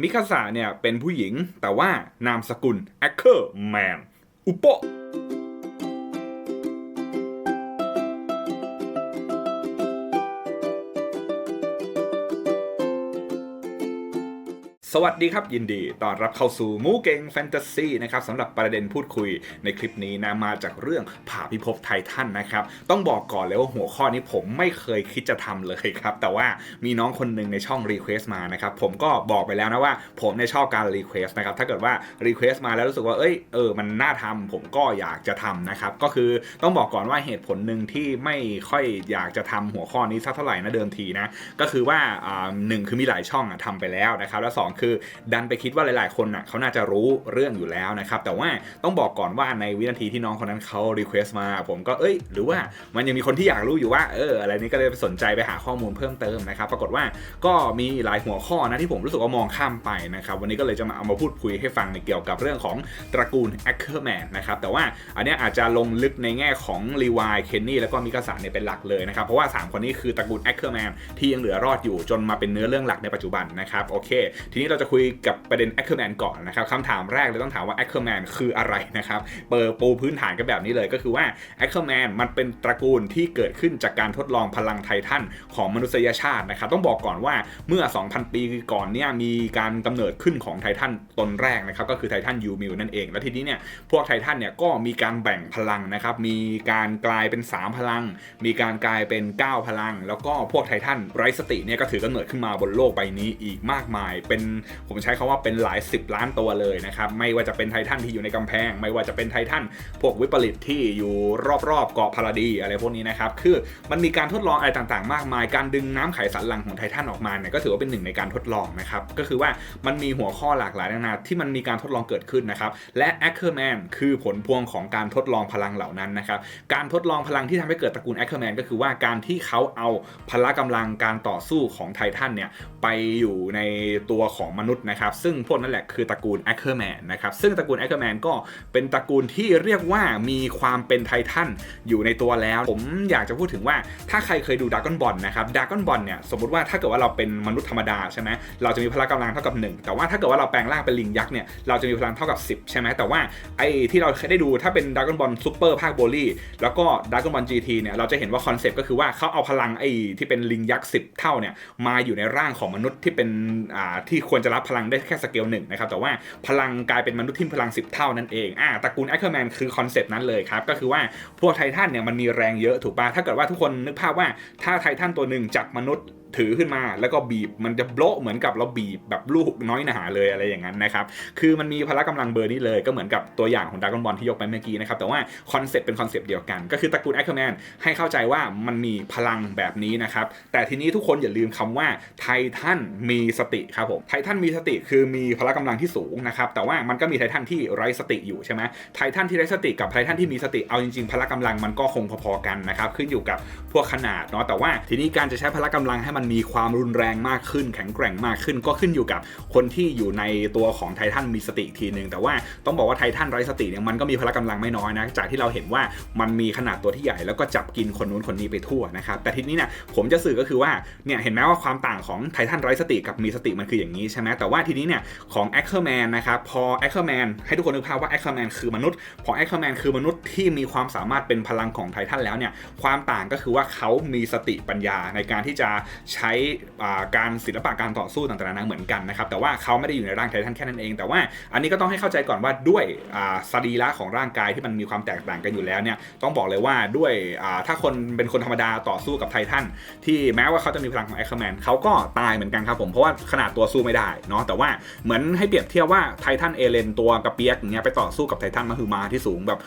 มิคาสะเนี่ยเป็นผู้หญิงแต่ว่านามสกุลแอคเคอร์แมนอุปโป สวัสดีครับยินดีต้อนรับเข้าสู่มูเก่งแฟนตาซีนะครับสำหรับประเด็นพูดคุยในคลิปนี้นะมาจากเรื่องผ่าพิภพไททันนะครับต้องบอกก่อนเลยว่าหัวข้อนี้ผมไม่เคยคิดจะทำเลยครับแต่ว่ามีน้องคนหนึ่งในช่องรีเควสต์มานะครับผมก็บอกไปแล้วนะว่าผมในชอบการรีเควสต์นะครับถ้าเกิดว่ารีเควสต์มาแล้วรู้สึกว่าเอ้ยเออมันน่าทำผมก็อยากจะทำนะครับก็คือต้องบอกก่อนว่าเหตุผลหนึ่งที่ไม่ค่อยอยากจะทำหัวข้อนี้สักเท่าไหร่นะเดิมทีนะก็คือว่าอ่าหนึ่งคือมีหลายช่องอะทำไปแล้วนะครับแล้วสองคือดันไปคิดว่าหลาย ๆ คนน่ะเขาน่าจะรู้เรื่องอยู่แล้วนะครับ แต่ว่าต้องบอกก่อนว่าในวินาทีที่น้องคนนั้นเขารีเควสมา ผมก็เอ้ย หรือว่ามันยังมีคนที่อยากรู้อยู่ว่าเอออะไรนี้ก็เลยไปสนใจไปหาข้อมูลเพิ่มเติมนะครับ ปรากฏว่าก็มีหลายหัวข้อนะที่ผมรู้สึกว่ามองข้ามไปนะครับ วันนี้ก็เลยจะมาเอามาพูดคุยให้ฟังในเกี่ยวกับเรื่องของตระกูลแอคเคอร์แมนนะครับ แต่ว่าอันนี้อาจจะลงลึกในแง่ของรีวายเคนนี่แล้วก็มิกาสาเนี่ยเป็นหลักเลยนะครับ เพราะว่าสามคนนี้คือตระกูลแอคเคอร์แมนที่ยังเหลือรอดอยู่จนมาเป็นเนื้อเรื่องหลักในปัจจุบันนะครับ โอเค ทีนี้เราจะคุยกับประเด็น Ackerman ก่อนนะครับคำถามแรกเลยต้องถามว่า Ackerman คืออะไรนะครับ เปิดปูพื้นฐานกันแบบนี้เลยก็คือว่า Ackerman มันเป็นตระกูลที่เกิดขึ้นจากการทดลองพลังไททันของมนุษยชาตินะครับ ต้องบอกก่อนว่าเมื่อ 2,000 ปีก่อนเนี่ยมีการกำเนิดขึ้นของไททันตนแรกนะครับก็คือไททันยูมิลนั่นเอง แล้วทีนี้เนี่ยพวกไททันเนี่ยก็มีการแบ่งพลังนะครับมีการกลายเป็น 3 พลัง มีการกลายเป็น 9 พลัง แล้วก็พวกไททันไรสติเนี่ยก็ถือกำเนิดขึ้นมาบนโลกใบนี้อีกมากมาย เป็นผมใช้คาว่าเป็นหลาย 10 ล้านตัวเลยนะครับ ไม่ว่าจะเป็นไททันที่อยู่ในกำแพง ไม่ว่าจะเป็นไททันพวกวิปริตที่อยู่รอบๆเกาะพาราดีอะไรพวกนี้นะครับ คือมันมีการทดลองอะไรต่างๆ มากมาย การดึงน้ำไขสันหลังของไททันออกมาเนี่ยก็ถือว่าเป็นหนึ่งในการทดลองนะครับ ก็คือว่ามันมีหัวข้อหลากหลายนานาที่มันมีการทดลองเกิดขึ้นนะครับ และ Ackerman คือผลพวงของการทดลองพลังเหล่านั้นนะครับ การทดลองพลังที่ทำให้เกิดตระกูล Ackerman ก็คือว่าการที่เขาเอาพละกำลังการต่อสู้ของไททันเนี่ยไปอยู่ในตัวของมนุษย์นะครับ ซึ่งพวกนั้นแหละคือตระกูล Ackerman นนะครับซึ่งตระกูล Ackerman ก็เป็นตระกูลที่เรียกว่ามีความเป็นไททันอยู่ในตัวแล้ว ผมอยากจะพูดถึงว่าถ้าใครเคยดูด r a ก้อนบอลนะครับด r a ก้อนบอลเนี่ยสมมติว่าถ้าเกิดว่าเราเป็นมนุษย์ธรรมดาใช่ไหมเราจะมีพละกำลังเท่ากับ 1 แต่ว่าถ้าเกิดว่าเราแปลงร่างเป็นลิงยักษ์เนี่ยเราจะมีพลังเท่ากับ 10 ใช่ไหมแต่ว่าไอ้ที่เราเคยได้ดูถ้าเป็นด r a ก้อนบอลซูเปอร์ภาคโบลี่แล้วก็ด r a ก้อนบอล GT เนี่ยเราจะเห็นว่าคอนเซปต์ก็คือว่าเขาเอาพลังไอ้ที่เป็นลิงยักษ์10 เท่าเนี่ยมาอยู่ในร่างของมนุษย์ที่เป็นอ่าที่ควรจะรับพลังได้แค่สเกลหนึ่งนะครับแต่ว่าพลังกลายเป็นมนุษย์ที่มีพลัง 10 เท่านั่นเองอ่าตระกูลแอคเคอร์แมนคือคอนเซปต์นั้นเลยครับก็คือว่าพวกไททันเนี่ยมันมีแรงเยอะถูกป่ะถ้าเกิดว่าทุกคนนึกภาพว่าถ้าไททันตัวหนึ่งจับมนุษย์ ถือขึ้นมาแล้วก็บีบมันจะโบะเหมือนกับเราบีบแบบลูกน้อยหนาเลยอะไรอย่างนั้นนะครับ คือมันมีพละกำลังเบอร์นี้เลยก็เหมือนกับตัวอย่างของดากอนบอลที่ยกไปเมื่อกี้นะครับ แต่ว่าคอนเซปต์เป็นคอนเซปต์เดียวกัน ก็คือตระกูลแอคเคอร์แมนให้เข้าใจว่ามันมีพลังแบบนี้นะครับ แต่ทีนี้ทุกคนอย่าลืมคำว่าไททันมีสติครับผม ไททันมีสติคือมีพละกำลังที่สูงนะครับ แต่ว่ามันก็มีไททันที่ไร้สติอยู่ใช่ไหมไททันที่ไร้สติกับไททันที่มีสติ เอาจริงๆ พละกำลังมันก็คงพอๆกันนะครับ ขึ้นอยู่กับพวกขนาดเนาะ แต่ว่าทีนี้การจะใช้พละกำลังให้มันมีความรุนแรงมากขึ้น แข็งแกร่งมากขึ้น ก็ขึ้นอยู่กับคนที่อยู่ในตัวของไททันมีสติทีหนึ่งแต่ว่าต้องบอกว่าไททันไร้สติเนี่ยมันก็มีพละกำลังไม่น้อยนะจากที่เราเห็นว่ามันมีขนาดตัวที่ใหญ่แล้วก็จับกินคนนู้นคนนี้ไปทั่วนะครับแต่ทีนี้เนี่ยผมจะสื่อก็คือว่าเนี่ยเห็นไหมว่าความต่างของไททันไร้สติกับมีสติมันคืออย่างนี้ใช่ไหมแต่ว่าทีนี้เนี่ยของแอคเคอร์แมนนะครับพอแอคเคอร์แมนให้ทุกคนนึกภาพว่าแอคเคอร์แมนคือมนุษย์พอแอคเคอร์แมนคือมนุษย์ที่มีความสามารถเป็นพลังของไททันแล้วเนี่ยความต่างก็คือว่าเขามีสติปัญญาในการที่จะใช้การศิลปะการต่อสู้ต่างๆนานาเหมือนกันนะครับแต่ว่าเขาไม่ได้อยู่ในร่างไททันแค่นั้นเอง แต่ว่าอันนี้ก็ต้องให้เข้าใจก่อนว่าด้วยอ่าสรีระของร่างกายที่มันมีความแตกต่างกันอยู่แล้วเนี่ยต้องบอกเลยว่าด้วยถ้าคนเป็นคนธรรมดาต่อสู้กับไททันที่แม้ว่าเขาจะมีพลังของแอค์แมนเขาก็ตายเหมือนกันครับผมเพราะว่าขนาดตัวสู้ไม่ได้เนาะแต่ว่าเหมือนให้เปรียบเทียบว่าไททันเอเลนตัวกระเปียกอย่างเงี้ยไปต่อสู้กับไททันมาคือมาที่สูงแบบ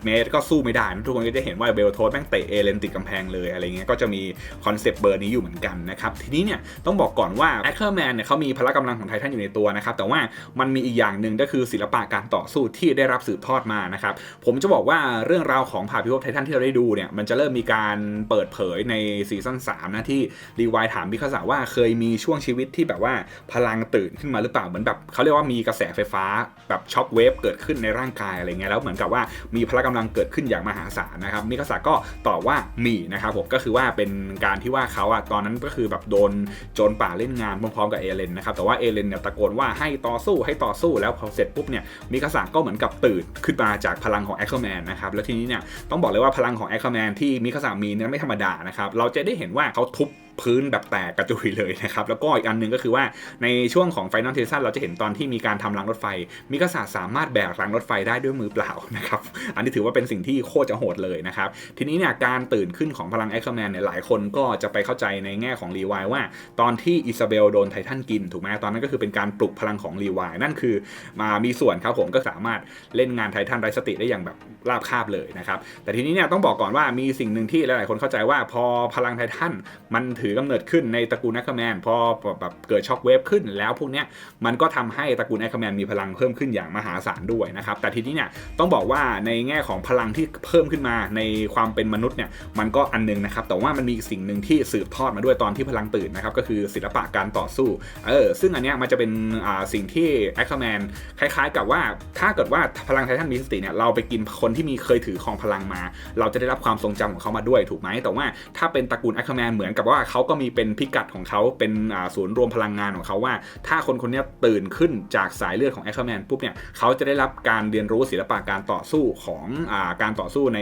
60 เมตร ก็สู้ไม่ได้ทุกคนก็จะเห็นว่าเบลโทสแม่งเตะเอเลนติดกำแพงเลยอะไรเงี้ยก็จะมีคอนเซปต์เบอร์นี้อยู่เหมือนกันนะครับทีนี้เนี่ยต้องบอกก่อนว่าแอคเคอร์แมนเนี่ยเขามีพละกำลังของไททันอยู่ในตัวนะครับแต่ว่ามันมีอีกอย่างหนึ่งก็คือศิลปะการต่อสู้ที่ได้รับสืบทอดมานะครับผมจะบอกว่าเรื่องราวของผ่าพิภพไททันที่เราได้ดูเนี่ยมันจะเริ่มมีการเปิดเผยในซีซั่น3นะที่รีวายถามพิคาสาว่าเคยมีช่วงชีวิตที่แบบว่าพลังตื่นขึ้นมาหรือเปล่าเหมือนแบบเขาเรียกว่ามีกระแสไฟฟ้า แบบช็อคเวฟเกิดขึ้นในร่างกายอะไรเงี้ยแล้วเหมือนกับว่ามีพละกำลังเกิดขึ้นอย่างมหาศาลนะครับมิคาสาก็ตอบว่ามีนะครับผมก็คือว่าเป็นการที่ว่าเขาอะตอนนั้นก็คือแบบโดนโจรป่าเล่นงานพร้อมๆกับเอเลนนะครับแต่ว่าเอเลนเนี่ยตะโกนว่าให้ต่อสู้ให้ต่อสู้แล้วพอเสร็จปุ๊บเนี่ยมิคาสะก็เหมือนกับตื่นขึ้นมาจากพลังของแอคเคอร์แมนนะครับแล้วทีนี้เนี่ยต้องบอกเลยว่าพลังของแอคเคอร์แมนที่มิคาสะมีเนี่ยไม่ธรรมดานะครับเราจะได้เห็นว่าเขาทุบ พื้นแบบแตกกระจุยเลยนะครับ แล้วก็อีกอันหนึงก็คือว่าในช่วงของไฟนอลเทสันเราจะเห็นตอนที่มีการทำรางรถไฟ มิกาสาสามารถแบกรางรถไฟได้ด้วยมือเปล่านะครับอันนี้ถือว่าเป็นสิ่งที่โคตรจะโหดเลยนะครับ ทีนี้เนี่ยการตื่นขึ้นของพลังเอ็กซ์แมนเนี่ยหลายคนก็จะไปเข้าใจในแง่ของรีวายว่า ตอนที่อิซาเบลโดนไททันกินถูกไหมตอนนั้นก็คือเป็นการปลุกพลังของรีวายนั่นคือมามีส่วนครับผมก็สามารถเล่นงานไททันไรสติได้อย่างแบบราบคาบเลยนะครับแต่ทีนี้เนี่ยต้องบอกก่อนว่ามีสิ่งหนึ่งที่หลายๆคนเข้าใจว่าพอพลังไททันมันถือกำเนิดขึ้นในตระกูลแอคแมนพอแบบเกิดช็อคเวฟขึ้นแล้วพวกเนี้ยมันก็ทำให้ตระกูลแอคแมนมีพลังเพิ่มขึ้นอย่างมหาศาลด้วยนะครับแต่ทีนี้เนี่ยต้องบอกว่าในแง่ของพลังที่เพิ่มขึ้นมาในความเป็นมนุษย์เนี่ยมันก็อันนึงนะครับแต่ว่ามันมีอีกสิ่งหนึ่งที่สืบทอดมาด้วยตอนที่พลังตื่นนะครับก็คือศิลปะการต่อสู้เออซึ่งอันเนี้ยมันจะเป็นอ่าสิ่งที่แอคแมนคล้ายๆ กับว่าถ้าเกิดว่าพลังไททันมีสติเนี่ยเราไปกินคนที่มีเคยถือครองพลังมา เราจะได้รับความทรงจำของเขามาด้วยถูกไหมแต่ว่าถ้าเป็นตระกูลแอคแมนเหมือนกับว่าเขาก็มีเป็นพิกัดของเขาเป็นศูนย์รวมพลังงานของเขาว่า ถ้าคนคนนี้ตื่นขึ้นจากสายเลือดของแอคแมนปุ๊บเนี่ยเขาจะได้รับการเรียนรู้ศิลปะการต่อสู้ของอการต่อสู้ใน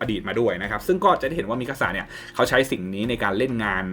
อดีตมาด้วยนะครับ ซึ่งก็จะได้เห็นว่ามิคาสะเนี่ยเขาใช้สิ่งนี้ในการเล่นงาน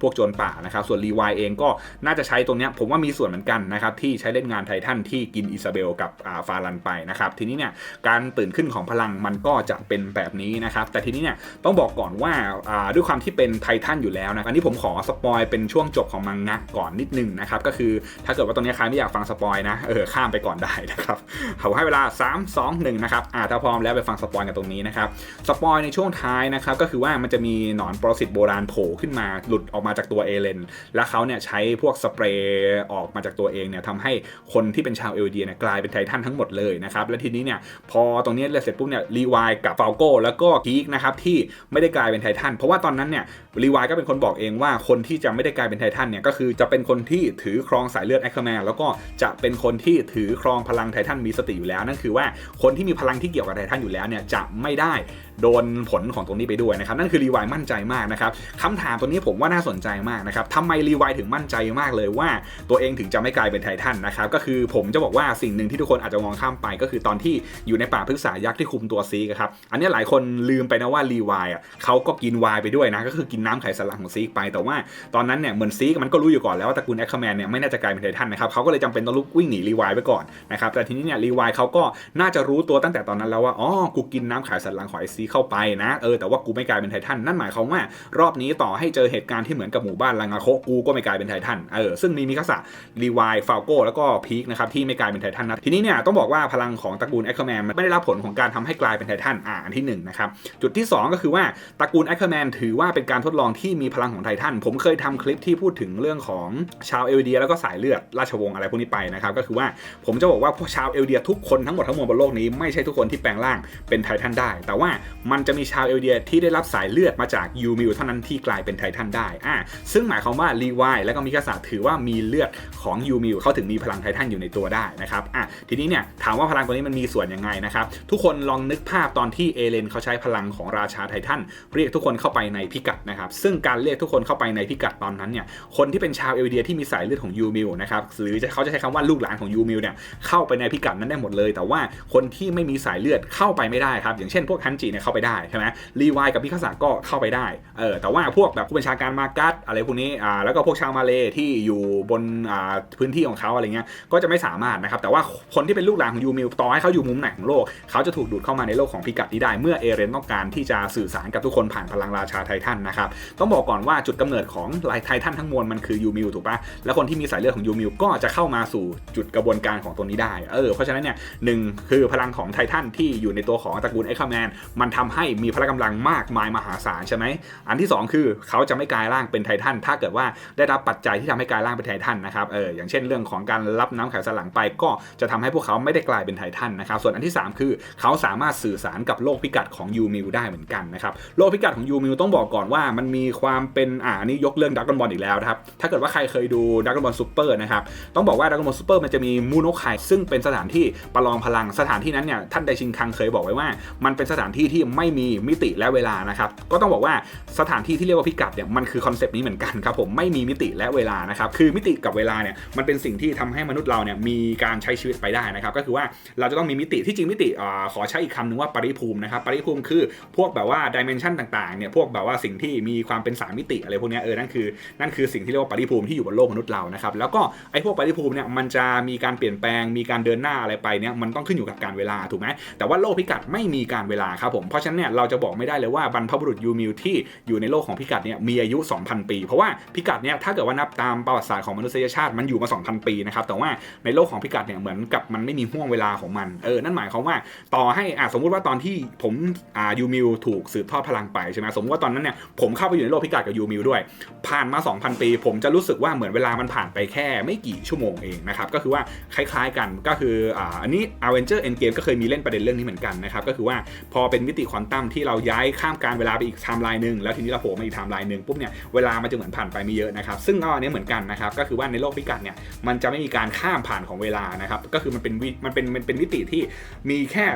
พวกโจรป่านะครับ ส่วนรีวายเองก็น่าจะใช้ตรงนี้ผมว่ามีส่วนเหมือนกันนะครับที่ใช้เล่นงานไททันที่กินอิซาเบลกับฟารันไปนะครับทีนี้เนี่ยการตื่นขึ้นของพลังมันก็จะเป็นแบบนี้นะครับแต่ทีนี้เนี่ยต้องบอกก่อนว่าอ่าด้วยความที่เป็นไททันอยู่แล้วนะอันนี้ผมขอสปอยเป็นช่วงจบของมังงะก่อนนิดนึงนะครับก็คือถ้าเกิดว่าตรงนี้ใครไม่อยากฟังสปอยนะเออข้ามไปก่อนได้นะครับเขาให้เวลา 3 2 1นะครับอ่าถ้าพร้อมแล้วไปฟังสปอยกันตรงนี้นะครับสปอยในช่วงท้ายนะครับก็คือว่ามันจะมีหนอนปรสิตโบราณโผล่ขึ้นมาหลุดออกมาจากตัวเอเลนแล้วเขาเนี่ยใช้พวกสเปรย์ออกมาจากตัวเองเนี่ยทำให้คนที่เป็นชาวเอลเดียเนี่ยกลายเป็นไททันทั้งหมดเลยนะครับและทีนี้เนี่ยพอตรงนี้เสร็จปุ๊บเนี่ยรีวายกับฟาโก้แล้วก็พีคนะครับที่ไม่ได้กลายเป็นไททันเพราะว่าตอนนั้นเนี่ยรีวายก็เป็นคนบอกเองว่าคนที่จะไม่ได้กลายเป็นไททันเนี่ยก็คือจะเป็นคนที่ถือครองสายเลือดแอคเคอร์แมนแล้วก็จะเป็นคนที่ถือครองพลังไททันมีสติอยู่แล้วนั่นคือว่าคนที่มีพลังที่เกี่ยวกับไททันอยู่แล้วเนี่ยจะไม่ได้ โดนผลของตรงนี้ไปด้วยนะครับนั่นคือรีวายมั่นใจมากนะครับคำถามตัวนี้ผมว่าน่าสนใจมากนะครับทำไมรีวายถึงมั่นใจมากเลยว่า ตัวเองถึงจะไม่กลายเป็นไททันนะครับก็คือผมจะบอกว่าสิ่งหนึ่งที่ทุกคนอาจจะมองข้ามไป ก็คือตอนที่อยู่ในป่าพฤกษายักษ์ที่คุมตัวซีกครับอันนี้หลายคนลืมไปนะว่ารีวายอะเขาก็กินวายไปด้วยนะก็คือกินน้ำไขสันหลังของซีกไป แต่ว่าตอนนั้นเนี่ยเหมือนซีกมันก็รู้อยู่ก่อนแล้วว่าตระกูลแอคเคอร์แมนเนี่ยไม่น่าจะกลายเป็นไททันนะครับเขาก็เลยจำเป็นต้องลุกวิ่งหนีรีวายไปก่อนนะครับแต่ทีนี้เนี่ยรีวายเขาก็น่าจะรู้ตัวตั้งแต่ตอนนั้นแล้วว่าอ๋อกูกินน้ำไขสันหลังของไอซีเข้าไปนะเออแต่ว่ากูไม่กลายเป็นไททันนั่นหมายความว่ารอบนี้ต่อให้เจอเหตุการณ์ที่เหมือนกับหมู่บ้านลางาโคกูก็ไม่กลายเป็นไททันเออซึ่งมีมิคาสะรีวายฟาโก้แล้วก็พีคนะครับที่ไม่กลายเป็นไททันนะทีนี้เนี่ยต้องบอกว่าพลังของตระกูลแอคเคอร์แมนไม่ได้รับผลของการทำให้กลายเป็นไททันอ่าอันที่หนึ่งนะครับจุดที่สองก็คือว่าตระกูลแอคเคอร์แมนถือว่าเป็นการทดลองที่มีพลังของไททันผมเคยทำคลิปที่พูดถึงเรื่องของชาวเอลเดียแล้วก็สายเลือดราชวงศ์อะไรพวกนี้ไปนะครับก็คือว่าผมจะบอกว่าพวกชาวเอลเดียทุกคนทั้งหมดทั้งมวลบนโลกนี้ไม่ใช่ทุกคนที่แปลงร่างเป็นไททันได้ แต่ว่ามันจะมีชาวเอลเดียที่ได้รับสายเลือดมาจากยูมิวเท่านั้นที่กลายเป็นไททันได้อ่าซึ่งหมายความว่ารีวายและก็มิคาสะถือว่ามีเลือดของยูมิวเขาถึงมีพลังไททันอยู่ในตัวได้นะครับอะทีนี้เนี่ยถามว่าพลังตัวนี้มันมีส่วนยังไงนะครับทุกคนลองนึกภาพตอนที่เอเลนเขาใช้พลังของราชาไททันเรียกทุกคนเข้าไปในพิกัดนะครับซึ่งการเรียกทุกคนเข้าไปในพิกัดตอนนั้นเนี่ยคนที่เป็นชาวเอลเดียที่มีสายเลือดของยูมิวนะครับหรือเขาจะใช้คำว่าลูกหลานของยูมิวเนี่ยเข้าไปในพิกัดนั้นได้หมดเลย แต่ว่าคนที่ไม่มีสายเลือดเข้าไปไม่ได้ครับอย่างเช่นพวกฮันจิเนี่ยเข้าไปได้ใช่ไหมรีวายกับพิคาสะก็เข้าไปได้เออแต่ว่าพวกแบบผู้บัญชาการมากัสอะไรพวกนี้อ่าแล้วก็พวกชาวมาเลที่อยู่บนอ่าพื้นที่ของเขาอะไรเงี้ยก็จะไม่สามารถนะครับแต่ว่าคนที่เป็นลูกหลานของยูมิวต่อให้เขาอยู่มุมไหนของโลก เขาจะถูกดูดเข้ามาในโลกของพิกัดนี้ได้ เมื่อเอเรนต้องการที่จะสื่อสารกับทุกคนผ่านพลังราชาไททันนะครับต้องบอกก่อนว่าจุดกำเนิดของลายไททันทั้งมวลมันคือยูมิวถูกปะแล้วคนที่มีสายเลือดของยูมิวก็จะเข้ามาสู่จุดกระบวนการของตัวนี้ได้เออเพราะฉะนั้นเนี่ยหนึ่งคือพลังของไททันที่อยู่ในตัวของตระกูลเอ็กซ์แมนมันทำให้มีพละกำลังมากมายมหาศาลใช่ไหมอันที่สองคือเขาจะไม่กลายร่างเป็นไททันถ้าเกิดว่าได้รับปัจจัยที่ทำให้กลายร่างเป็นไททันนะครับเอออย่างเช่นเรื่องของการรับน้ำไขสันหลังไป ก็จะทำให้พวกเขาไม่ได้กลายเป็นไททันนะครับส่วนอันที่ 3 คือเขาสามารถสื่อสารกับโลกพิกัดของยูมิวได้เหมือนกันนะครับโลกพิกัดของยูมิวต้องบอกก่อนว่ามันมีความเป็นอ่านี่ยกเรื่องดักกอนบอลอีกแล้วนะครับถ้าเกิดว่าใครเคยดูดักกอนบอลซูเปอร์นะครับต้องบอกว่าดักกอนบอลซูเปอร์มันจะมีมูโนไคซึ่งเป็นสถานที่ประลองพลังสถานที่นั้นเนี่ยท่านไดชินคังเคยบอกไว้ว่า มันเป็นสถานที่ที่ที่ไม่มีมิติและเวลานะครับก็ต้องบอกว่าสถานที่ที่เรียกว่าพิกัดเนี่ยมันคือคอนเซปต์นี้เหมือนกันครับผมไม่มีมิติและเวลานะครับคือมิติกับเวลาเนี่ยมันเป็นสิ่งที่ทำให้มนุษย์เราเนี่ยมีการใช้ชีวิตไปได้นะครับก็คือว่าเราจะต้องมีมิติที่จริงมิติอขอใช้อีกคำหนึ่งว่าปริภูมินะครับปริภูมิคือพวกแบบว่าดิเมนชันต่างๆเนี่ยพวกแบบว่าสิ่งที่มีความเป็นสามมิติอะไรพวกนี้เออนั่นคือนั่นคือสิ่งที่เรียกว่าปริภูมิที่อยู่บนโลกมนุษย์เรานะครับแล้วก็ไอ้พวกปริภูมิเนี่ยมันจะมีการเปลี่ยนแปลงมีการเดินหน้าอะไรไปเนี่ยมันต้องขึ้นอยู่กับการเวลาถูกไหมแต่ว่าโลกพิกัดไม่มีการเวลาครับผมเพราะฉะนั้นเนี่ยเราจะบอกไม่ได้เลยว่าบรรพบุรุษยูมิลที่อยู่ในโลกของพิกัดเนี่ยมีอายุ 2,000 ปี เพราะว่าพิกัดเนี่ยถ้าเกิดว่านับตามประวัติศาสตร์ของมนุษยชาติมันอยู่มา 2,000 ปีนะครับแต่ว่าในโลกของพิกัดเนี่ยเหมือนกับมันไม่มีห่วงเวลาของมันเออนั่นหมายความว่าต่อให้อะสมมุติว่าตอนที่ผมอ่ายูมิลถูกสืบทอดพลังไปใช่ไหมสมมติว่าตอนนั้นเนี่ยผมเข้าไปอยู่ในโลกพิกัดกับยูมิลด้วย ผ่านมา 2,000 ปี ผมจะรู้สึกว่าเหมือนเวลามันผ่านไปแค่ไม่กี่ชั่วโมงเองนะครับก็คือว่าคล้าย ๆ กันก็คืออ่าอันนี้ Avenger Endgame ก็เคยมีเล่นประเด็นเรื่องนี้เหมือนกันนะครับก็คือว่าพอเป็นมิติควอนตัมที่เราย้ายข้ามการเวลาไปอีกไทม์ไลน์หนึ่งแล้วทีนี้เราโผล่มาอีกไทม์ไลน์หนึ่งปุ๊บเนี่ยเวลามันจะเหมือนผ่านไปไม่เยอะนะครับซึ่งก็อันนี้เหมือนกันนะครับก็คือว่าในโลกพิกัดเนี่ยมันจะไม่มีการข้ามผ่านของเวลานะครับก็คือมันเป็นวิมันเป็นมันเป็นมิติที่มีแค่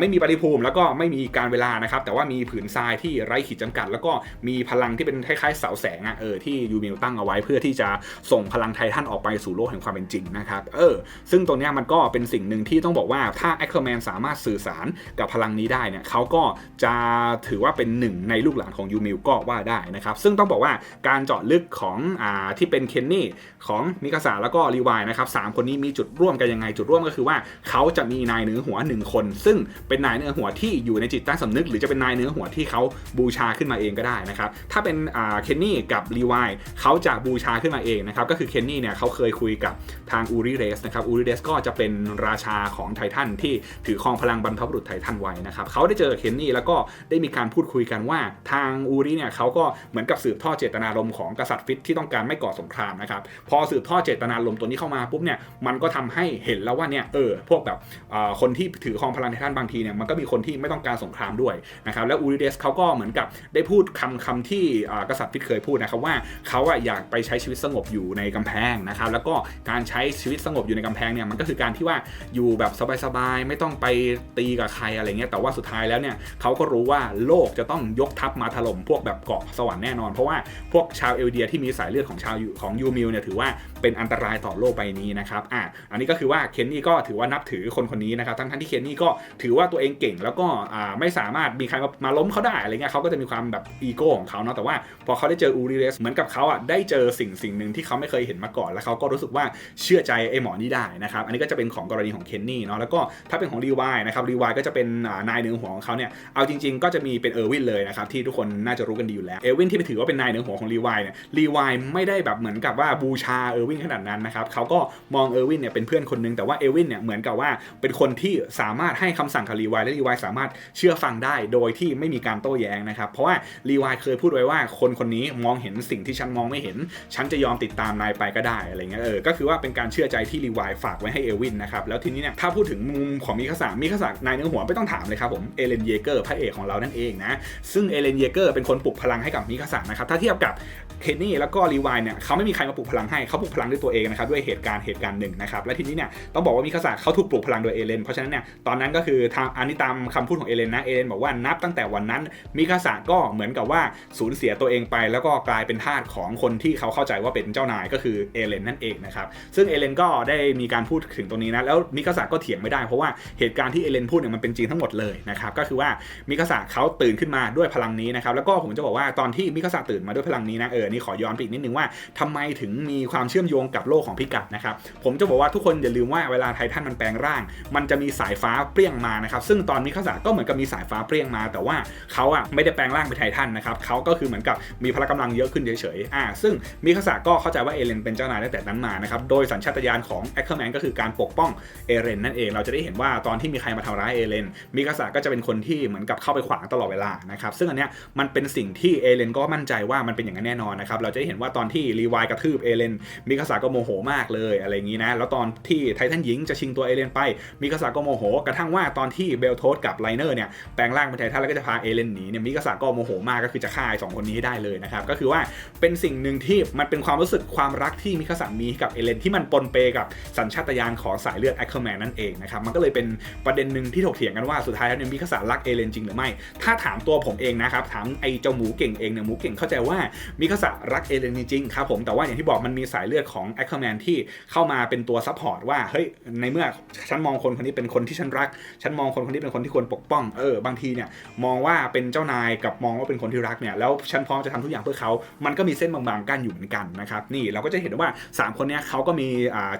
ไม่มีปริภูมิ แล้วก็ไม่มีการเวลานะครับแต่ว่ามีผืนทรายที่ไร้ขีดจำกัด แล้วก็มีพลังที่เป็นคล้ายๆเสาแสงอะเออที่ยูมิลตั้งเอาไว้เพื่อที่จะส่งพลังไททันออกไปสู่โลกแห่งความเป็นจริงนะครับเออซึ่งตรงเนี้ยมันก็เป็นสิ่งหนึ่งที่ต้องบอกว่าถ้าแอคเคอร์แมนสามารถสื่อสารกับพลังนี้ได้เนี่ยเขาก็จะถือว่าเป็นหนึ่งในลูกหลานของยูมิลก็ว่าได้นะครับ ซึ่งต้องบอกว่าการเจาะลึกของอที่เป็นเคนนี่ของมิคาสาแล้วก็รีวายนะครับสามคนนี้มีจุดร่วมกันยังไงจุดร่วมก็คือว่าเขาจะมีนายเนื้อหัวหนึ่งคน ซึ่งเป็นนายเนื้อหัวที่อยู่ในจิตใต้สำนึก หรือจะเป็นนายเนื้อหัวที่เขาบูชาขึ้นมาเองก็ได้นะครับถ้าเป็นเคนนี่กับรีวายเขาจะบูชาขึ้นมาเองนะครับก็คือเคนนี่เนี่ยเขาเคยคุยกับทางอูริเรสนะครับอูริเรสก็จะเป็นราชาของไททันที่ถือครองพลังบรรพบุรุษไททันไว้นะครับเขาได้เจอเคนนี่แล้วก็ได้มีการพูดคุยกันว่าทางอูริเนี่ยเขาก็เหมือนกับสืบทอดเจตนารมณ์ของกษัตริย์ฟิตที่ต้องการไม่ก่อสงครามนะครับพอสืบทอดเจตนารมณ์ตัวนี้เข้ามาปุ๊บเนี่ยมันก็ทำให้เห็นแล้วว่าเนี่ยเออพวกแบบคนที่ถือครองพลังไททันบางทีเนี่ยมันก็มีคนที่ไม่ต้องการสงครามด้วยนะครับแล้วอูริเดสเขาก็เหมือนกับได้พูดคำคำที่กษัตริย์ฟิตเคยพูดนะครับว่าเขาอะอยากไปใช้ชีวิตสงบอยู่ในกำแพงนะครับแล้วก็การใช้ชีวิตสงบอยู่ในกำแพงเนี่ยมันก็คือการที่ว่าอยู่แบบสบายๆไม่ต้องไปตีกับใครอะไรเงี้ยแต่ว่าสุดท้ายแล้วเนี่ยเขาก็รู้ว่าโลกจะต้องยกทัพมาถล่มพวกแบบเกาะสวรรค์แน่นอน เพราะว่าพวกชาวเอลเดียที่มีสายเลือดของชาวของยูมิลเนี่ยถือว่าเป็นอันตรายต่อโลกใบนี้นะครับอะอันนี้ก็คือว่าเคนนี่ก็ถือว่านับถือคนคนนี้นะครับทั้งทั้งที่เคนนี่ก็ถือว่าตัวเองเก่ง แล้วก็อ่าไม่สามารถมีใครมามาล้มเขาได้อะไรเงี้ยเขาก็จะมีความแบบอีโก้ของเขาเนาะแต่ว่าพอเขาได้เจออูริเรสเหมือนกับเขาอะได้เจอสิ่งสิ่งหนึ่งที่เขาไม่เคยเห็นมาก่อน แล้วเขาก็รู้สึกว่าเชื่อใจไอ้หมอนี่ได้นะครับอันนี้ก็จะเป็นของกรณีของเคนนี่เนาะแล้วก็ถ้าเป็นของรีวายนะครับรีวายก็จะเป็นนายเหนือหัวของเขาเนี่ยเอาจริง ๆ ก็จะมีเป็นเออร์วินเลยนะครับที่ทุกคนน่าจะรู้กันดีอยู่แล้วเออร์วินที่ไปถือว่าเป็นนายเหนือหัวของรีวายเนี่ยรีวายไม่ได้แบบเหมือนกับว่าบูชาเออร์วินขนาดนั้นนะครับเขาก็มองเออร์วินเนี่ยเป็นเพื่อนคนนึงแต่ว่าเออร์วินเนี่ยเหมือนกับว่าเป็นคนที่สามารถให้คำสั่งกับรีวายและรีวายสามารถเชื่อฟังได้โดยที่ไม่มีการโต้แย้งนะครับเพราะว่ารีวายเคยพูดไว้ว่าคนคนนี้มองเห็นสิ่งที่ฉันมองไม่เห็น ฉันจะยอมติดตามนายไปก็ได้อะไรเงี้ยเออก็คือว่าเป็นการเชื่อใจที่รีวายฝากไว้ให้เอลวินนะครับแล้วทีนี้เนี่ยถ้าพูดถึงมุมของมิคาสามิคาสานายเนื้อหัวไม่ต้องถามเลยครับผมเอเลนเยเกอร์พระเอกของเรานั่นเองนะ ซึ่งเอเลนเยเกอร์เป็นคนปลุกพลังให้กับมิคาสานะครับ ถ้าเทียบกับเคนนี่แล้วก็รีวายเนี่ยเขาไม่มีใครมาปลุกพลังให้เขาปลุกพลังด้วยตัวเองนะครับด้วยเหตุการณ์เหตุการณ์หนึ่งนะครับและทีนี้เนี่ยต้องบอกว่ามิคาสาเขาถูกปลุกพลังโดยเอเลนเพราะฉะนั้นเนี่ยตอนนั้นก็คือทางอันนี้ตามคำพูดของเอเลนนะเอเลนบอกว่านับตั้งแต่วันนั้นมิคาสาก็เหมือนกับว่าสูญเสียตัวเองไป แล้วก็กลายเป็นทาสของคนที่เขาเข้าใจว่าเป็นเจ้านายก็คือเอเลนนั่นเองนะครับซึ่งเอเลนก็ได้มีการพูดถึงตรงนี้นะแล้วมิคาสาก็เถียงไม่ได้เพราะว่าเหตุการณ์ที่เอเลนพูดเนี่ยมันเป็นจริงทั้งหมดเลยนะครับก็คือว่ามิคาสาเขาตื่นขึ้นมาด้วยพลังนี้นะครับแล้วก็ผมจะบอกว่าตอนที่มิคาสาตื่นมาด้วยพลังนี้นะเออนี่ขอย้อนไปอีกนิดนึงว่าทำไมถึงมีความเชื่อมโยงกับโลกของพิกัดนะครับผมจะบอกว่าทุกคนอย่าลืมว่าเวลาไททันมันแปลงร่าง มันจะมีสายฟ้าเปรี้ยงมานะครับซึ่งตอนมิคาสาก็เหมือนกับมีสายฟ้าเปรี้ยงมา แต่ว่าเขาอะไม่ได้แปลงร่างเป็นไททันนะครับเขาก็คือเหมือนกับมีพละกำลังเยอะขึ้นเฉยๆอ่าซึ่งมิคาสาก็เข้าใจว่าเอเลนเป็นเจ้านายตั้งแต่นั้นมานะครับโดยสัญชาตญาณของแอคเคอร์แมนก็คือการปกป้องเอเลนนั่นเองเราจะได้เห็นว่าตอนที่มีใครมาทำร้ายเอเลนมิคาสาก็จะเป็นคนทเหมือนกับเข้าไปขวางตลอดเวลานะครับซึ่งอันเนี้ยมันเป็นสิ่งที่เอเลนก็มั่นใจว่ามันเป็นอย่างนั้นแน่นอนนะครับเราจะเห็นว่าตอนที่รีวายกระทืบเอเลนมิคาสาก็โมโหมากเลยอะไรอย่างนี้นะแล้วตอนที่ไททันหญิงจะชิงตัวเอเลนไปมิคาสาก็โมโห กระทั่งว่าตอนที่เบลโทสกับไลเนอร์เนี่ยแปลงร่างเป็นไททันแล้วก็จะพาเอเลนหนีเนี่ยมิคาสาก็โมโหมากก็คือจะฆ่าสองคนนี้ให้ได้เลยนะครับก็คือว่าเป็นสิ่งหนึ่งที่มันเป็นความรู้สึกความรักที่มิคาสามีกับเอเลนที่มันปนเปกับสัญชาตญาณของสายเลือดแอคเคอร์แมนนั่นเองนะครับมันก็เลยเป็นประเด็นหนึ่งที่ถกเถียงกันว่าสุดท้ายแล้วเนี่ยมิคาสารักเอเลนจริงหรือไม่ ถ้าถามตัวผมเองนะครับ ถามไอ้เจ้าหมูเก่งเองเนี่ยหมูเก่งเข้าใจว่ามิคาสะรักเอเลนจริงครับผม แต่ว่าอย่างที่บอกมันมีสายเลือดของแอคเคอร์แมนที่เข้ามาเป็นตัวซัพพอร์ตว่า เฮ้ย ในเมื่อฉันมองคนคนนี้เป็นคนที่ฉันรัก ฉันมองคนคนนี้เป็นคนที่ควรปกป้อง เออ บางทีเนี่ยมองว่าเป็นเจ้านายกับมองว่าเป็นคนที่รักเนี่ย แล้วฉันพร้อมจะทำทุกอย่างเพื่อเขา มันก็มีเส้นบางๆกั้นอยู่เหมือนกันนะครับ นี่เราก็จะเห็นว่า 3 คนเนี้ยเขาก็มี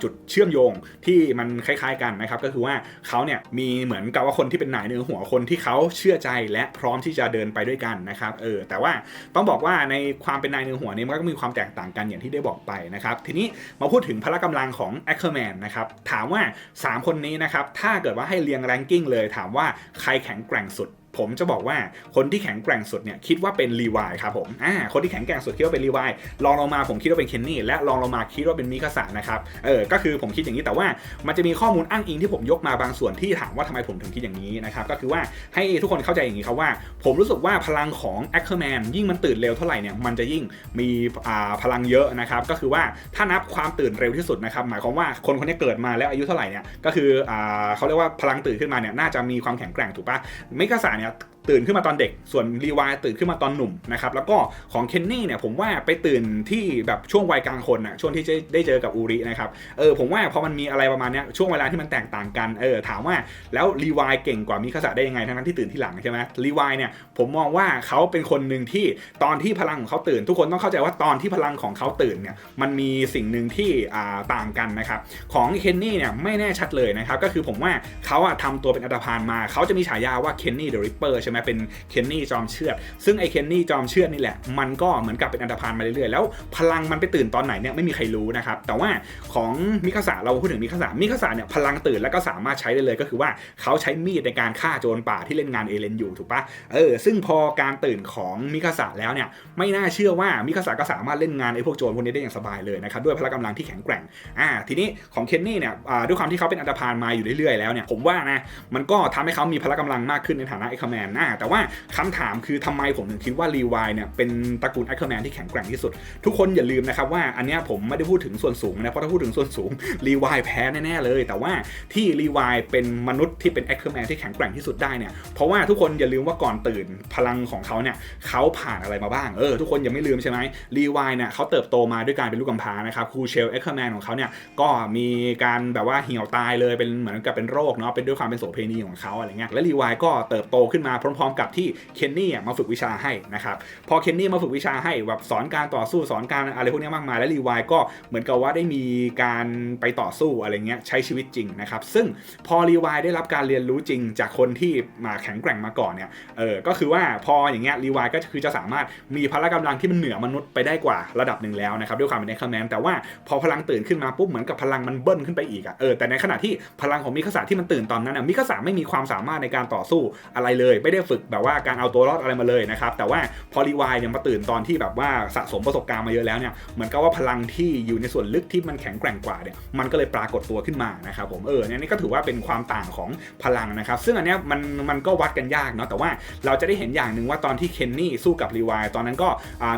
จุดเชื่อมโยงที่มันคล้ายๆกันนะครับ ก็คือว่าเขาเนี่ยมีเหมือนกับว่าคนที่เป็นนายเนือหัวคนที่เขาเชื่อใจและพร้อมที่จะเดินไปด้วยกันนะครับเออแต่ว่าต้องบอกว่าในความเป็นนายเหนือหัวเนี่ยมันก็มีความแตกต่างกันอย่างที่ได้บอกไปนะครับทีนี้มาพูดถึงพละกำลังของแอคเคอร์แมนนะครับถามว่า 3 คนนี้นะครับถ้าเกิดว่าให้เรียงแรงกิ้งเลย ถามว่าใครแข็งแกร่งสุด ผมจะบอกว่าคนที่แข็งแกร่งสุดเนี่ยคิดว่าเป็นรีวายครับผมอ่าคนที่แข็งแกร่งสุดคิดว่าเป็นรีวายลองลงมาผมคิดว่าเป็นเคนนี่และลองลงมาคิดว่าเป็นมิคาสะนะครับเออก็คือผมคิดอย่างนี้แต่ว่ามันจะมีข้อมูลอ้างอิงที่ผมยกมาบางส่วนที่ถามว่าทำไมผมถึงคิดอย่างนี้นะครับก็คือว่าให้ทุกคนเข้าใจอย่างนี้ครับว่า ผมรู้สึกว่าพลังของแอคเคอร์แมนยิ่งมันตื่นเร็วเท่าไหร่เนี่ยมันจะยิ่งมีอ่าพลังเยอะนะครับก็คือว่าถ้านับความตื่นเร็วที่สุดนะครับหมายความว่าคนคนนี้เกิดมาแล้วอายุเท่าไหร่เนี่ยก็คืออ่าเขาเรียกว่าพลังตื่นขึ้นมาเนี่ยน่าจะมีความแข็งแกร่งถูกปะมิคาสะเนี่ย ตื่นขึ้นมาตอนเด็ก ส่วนรีวายตื่นขึ้นมาตอนหนุ่มนะครับแล้วก็ของเคนนี่เนี่ยผมว่าไปตื่นที่แบบช่วงวัยกลางคนอะช่วงที่จะได้เจอกับอูรินะครับเออผมว่าพอมันมีอะไรประมาณนี้ช่วงเวลาที่มันแตกต่างกันเออถามว่าแล้วรีวายเก่งกว่ามิคาสะได้ยังไงทั้งนั้นที่ตื่นที่หลังใช่ไหมรีวายเนี่ยผมมองว่าเขาเป็นคนหนึ่งที่ตอนที่พลังของเขาตื่น ทุกคนต้องเข้าใจว่าตอนที่พลังของเขาตื่นเนี่ยมันมีสิ่งหนึ่งที่อ่าต่างกันนะครับของเคนนี่เนี่ยไม่แน่ชัดเลยนะครับก็คือผมว่าเขาอะทำตัวเป็นอัตพานมาเขาจะมีฉายาว่าเคนนี่เดอะริปเปอร์ใช่ไหมเป็นเคนนี่จอมเชือด ซึ่งไอ้เคนนี่จอมเชือดนี่แหละ มันก็เหมือนกับเป็นอันตพานมาเรื่อยๆ แล้วพลังมันไปตื่นตอนไหนเนี่ยไม่มีใครรู้นะครับ แต่ว่าของมิคาสะเราพูดถึงมิคาสะมิคาสะเนี่ยพลังตื่นแล้วก็สามารถใช้ได้เลยก็คือว่าเขาใช้มีดในการฆ่าโจรป่าที่เล่นงานเอเลนอยู่ถูกปะเออซึ่งพอการตื่นของมิคาสะแล้วเนี่ยไม่น่าเชื่อว่ามิคาสะก็สามารถเล่นงานไอ้พวกโจรพวกนี้ได้อย่างสบายเลยนะครับด้วยพละกำลังที่แข็งแกร่งอ่าทีนี้ของเคนนี่เนี่ยด้วยความที่เขาเป็นอันตพานมาอยู่เรื่อยๆแล้วเนี่ยผมว่านะมันก็ทำให้เขามีพละกำลังมากขึ้นในฐานะไอคแมนนะแต่ว่าคำถามคือทำไมผมถึงคิดว่ารีวายเนี่ยเป็นตระกูลไอค์แมนที่แข็งแกร่งที่สุด ทุกคนอย่าลืมนะครับว่าอันเนี้ยผมไม่ได้พูดถึงส่วนสูงนะ เพราะถ้าพูดถึงส่วนสูงรีวายแพ้แน่ๆเลย แต่ว่าที่รีวายเป็นมนุษย์ที่เป็นไอค์แมนที่แข็งแกร่งที่สุดได้เนี่ยเพราะว่าทุกคนอย่าลืมว่าก่อนตื่นพลังของเขาเนี่ยเขาผ่านอะไรมาบ้างเออทุกคนอย่าไม่ลืมใช่ไหมรีวายเนี่ยเขาเติบโตมาด้วยการเป็นลูกกำพร้านะครับครูเชลไอค์แมนของเขาเนี่ยก็มีการแบบว่าเหี่ยวตายเลยเป็นเหมือนกับเป็นโรคเนาะเป็นด้วยความเป็นโสเพณีของเขาอะไรเงี้ยและรีวายก็เติบโตขึ้นมาพรพร้อมๆ กับที่เคนนี่มาฝึกวิชาให้นะครับพอเคนนี่มาฝึกวิชาให้แบบสอนการต่อสู้สอนการอะไรพวกนี้มากมาย และรีวายก็เหมือนกับว่าได้มีการไปต่อสู้อะไรเงี้ยใช้ชีวิตจริงนะครับซึ่งพอรีวายได้รับการเรียนรู้จริง จากคนที่มาแข็งแกร่งมาก่อนเนี่ยเออก็คือว่าพออย่างเงี้ยรีวายก็คือจะสามารถมีพละกำลังที่มันเหนือมนุษย์ไปได้กว่าระดับหนึ่งแล้วนะครับด้วยความเป็นเอ็กซ์แมนแต่ว่าพอพลังตื่นขึ้นมาปุ๊บเหมือนกับพลังมันเบิ้ลขึ้นไปอีกอะเออแต่ในขณะที่พลังของมิคาสะที่มันตื่นตอนนั้นอะมิคาสะไม่มีความสามารถในการต่อสู้อะไรเลยไม่ได้ฝึกแบบว่าการเอาตัวรอดอะไรมาเลยนะครับแต่ว่าพอรีวายเนี่ยมาตื่นตอนที่แบบว่าสะสมประสบการณ์มาเยอะแล้วเนี่ยเหมือนกับว่าพลังที่อยู่ในส่วนลึกที่มันแข็งแกร่งกว่าเนี่ยมันก็เลยปรากฏตัวขึ้นมานะครับผมเออเนี่ยนี่ก็ถือว่าเป็นความต่างของพลังนะครับซึ่งอันเนี้ยมันมันก็วัดกันยากเนาะแต่ว่าเราจะได้เห็นอย่างหนึ่งว่าตอนที่เคนนี่สู้กับรีวายตอนนั้นก็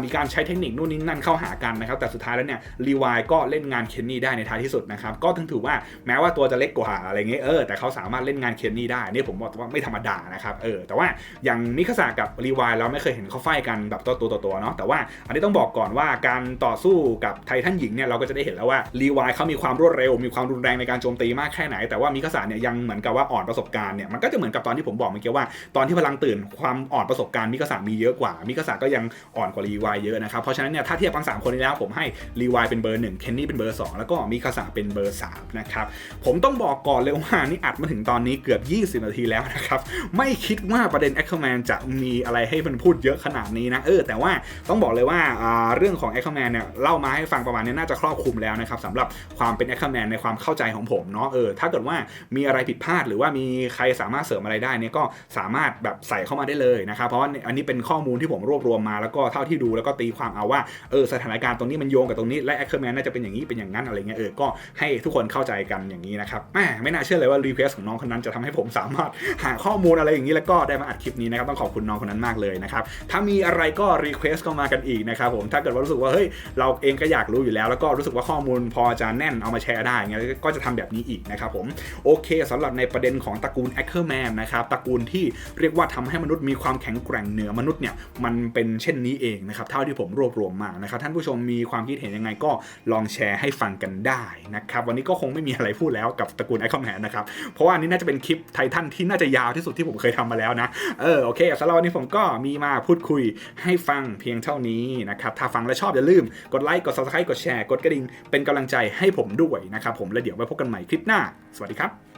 มีการใช้เทคนิคนู่นนี่นั่นเข้าหากันนะครับแต่สุดท้ายแล้วเนี่ยรีวายก็เล่นงานเคนนี่ได้ในท้ายที่สุดนะครับก็ถึงถือว่าแม้ว่าตัวจะเล็กกว่าอะไรเงี้ยเออแต่เขาสามารถเล่นงานเคนนี่ได้นี่ผมบอกว่าไม่ธรรมดานะครับเออแต่ว่าอย่างมิคาสะกับรีวายเราไม่เคยเห็นเขาไฟกันแบบตัวตัวต่อตัวเนาะแต่ว่าอันนี้ต้องบอกก่อนว่าการต่อสู้กับไททันหญิงเนี่ยเราก็จะได้เห็นแล้วว่ารีวายเขามีความรวดเร็ว มีความรุนแรงในการโจมตีมากแค่ไหน แต่ว่ามิคาสะเนี่ยยังเหมือนกับว่าอ่อนประสบการณ์เนี่ยมันก็จะเหมือนกับตอนที่ผมบอกเมื่อกี้ว่าตอนที่พลังตื่นความอ่อนประสบการณ์มิคาสะมีเยอะกว่ามิคาสะก็ยังอ่อนกว่ารีวายเยอะนะครับเพราะฉะนั้นเนี่ยถ้าเทียบทั้งสามคนนี้แล้วผมให้รีวายเป็นเบอร์หนึ่งเคนนี่เป็นเบอร์สองแล้วก็มิคาสะเป็นเบอร์สามนะครับผมต้องบอกก่อนเลยว่านี่อัดมาถึงตอนนี้เกือบ 20 นาทีแล้วนะครับไม่คิดว่าประเด็น a อ q u a m a n จะมีอะไรให้มันพูดเยอะขนาดนี้นะเออแต่ว่าต้องบอกเลยว่าเรื่องของ a อ q u a m a n เนี่ยเล่ามาให้ฟังประมาณนี้น่าจะครอบคลุมแล้วนะครับสำหรับความเป็น a อ q u a m a n ในความเข้าใจของผมเนาะเออถ้าเกิดว่ามีอะไรผิดพลาด หรือว่ามีใครสามารถเสริมอะไรได้เนี่ยก็สามารถแบบใส่เข้ามาได้เลยนะครับเพราะว่าอันนี้เป็นข้อมูลที่ผมรวบรวมมาแล้วก็เท่าที่ดูแล้วก็ตีความเอาว่าเออสถานการณ์ตรงนี้มันโยงกับตรงนี้และ a อ q u a m a n น่าจะเป็นอย่างนี้เป็นอย่างนั้นอะไรเงี้ยเออก็ให้ทุกคนเข้าใจกันอย่างนี้นะครับแมไม่น่าเชื่อเลยว่ารีเควสของน้องคนนั้นจะทำให้ผมสามารถหาข้อมูลอะไรอย่างนี้แล้วก็ได้มาอัดคลิปนี้นะครับต้องขอบคุณน้องคนนั้นมากเลยนะครับถ้ามีอะไรก็รีเควสต์ก็มากันอีกนะครับผมถ้าเกิดว่ารู้สึกว่าเฮ้ยเราเองก็อยากรู้อยู่แล้ว แล้วก็รู้สึกว่าข้อมูลพอจะแน่นเอามาแชร์ได้เงี้ยก็จะทำแบบนี้อีกนะครับผมโอเคสำหรับในประเด็นของตระกูลแอคเคอร์แมนนะครับตระกูลที่เรียกว่าทำให้มนุษย์มีความแข็งแกร่งเหนือมนุษย์เนี่ยมันเป็นเช่นนี้เองนะครับเท่าที่ผมรวบรวมมานะครับท่านผู้ชมมีความคิดเห็นยังไงก็ลองแชร์ให้ฟังกันได้นะครับวันนี้ก็คงไม่มีอะไรพูดแล้วกับตระกูลไอคอนแมนนะครับเพราะว่านี้น่าจะเป็นคลิปไททันที่น่าจะยาวที่สุดที่ผมเคยทำมาแล้วนะเออโอเคสำหรับวันนี้ผมก็มีมาพูดคุยให้ฟังเพียงเท่านี้นะครับ ถ้าฟังแล้วชอบอย่าลืมกดไลค์กด subscribe กดแชร์กดกระดิ่งเป็นกำลังใจให้ผมด้วยนะครับผมแล้วเดี๋ยวไว้พบกันใหม่คลิปหน้า สวัสดีครับ